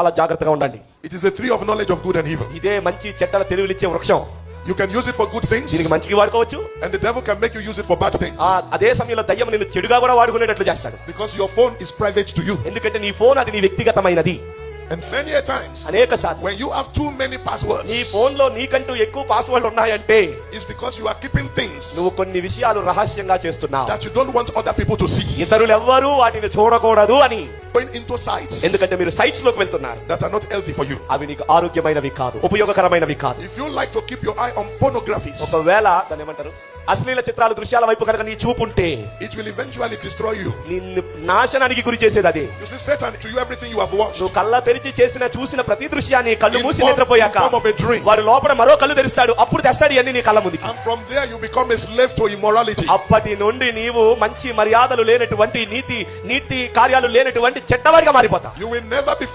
అలా జాగ్రత్తగా ఉండండి is a tree of knowledge of good and evil. ఇదే మంచి చెడ్డల తెలివిలిచ్చే వృక్షం You can use it for good things, దీనికి మంచికి వాడుకోవచ్చు and the devil can make you use it for bad things. ఆ అదే సమయంలో దయ్యం నిన్ను చెడుగా కూడా వాడుకునేటట్లు చేస్తాడు Because your phone is private to you. ఎందుకంటే నీ ఫోన్ అది నీ వ్యక్తిగతమైనది And many a times, అనేక సార్లు when you have too many passwords, నీ ఫోన్లో నీకంటూ ఎక్కువ పాస్వర్డ్లు ఉన్నాయంటే it's because you are keeping things నువ్వు కొన్ని విషయాలు రహస్యంగా చేస్తున్నావు that you don't want other people to see. ఇతరులు ఎవ్వరూ వాటిని చూడకూడదు అని Going into sites ఎందుకంటే మీరు సైట్స్లోకి వెళ్తున్నారు that are not healthy for you. అవి నీకు ఆరోగ్యమైనవి కాదు ఉపయోగకరమైనవి కాదు If you like to keep your eye on pornography, ఒకవేళ దాన్ని ఏమంటారు అశ్లీల చిత్రాలు దృశ్యాల వైపు కనుక నీ చూపు ఉంటే it will eventually destroy you. నిన్ను నాశనానికి గురి చేసేది అదే see, Satan to you everything you have watched. నువ్వు కళ్ళ తెరిచి చేసిన చూసిన ప్రతి దృశ్యాన్ని కళ్ళు మూసి నిద్రపోయాక. వాడు లోపల మరో కళ్ళు తెరుస్తాడు అప్పుడు తెస్తాడు ఇవన్నీ నీ కళ్ళ ముందుకి from there, you become a slave to immorality. అప్పటి నుండి నీవు మంచి మర్యాదలు లేనటువంటి నీతి నీతి కార్యాలు లేనటువంటి చెడ్డవాడిగా మారిపోతావు You will never be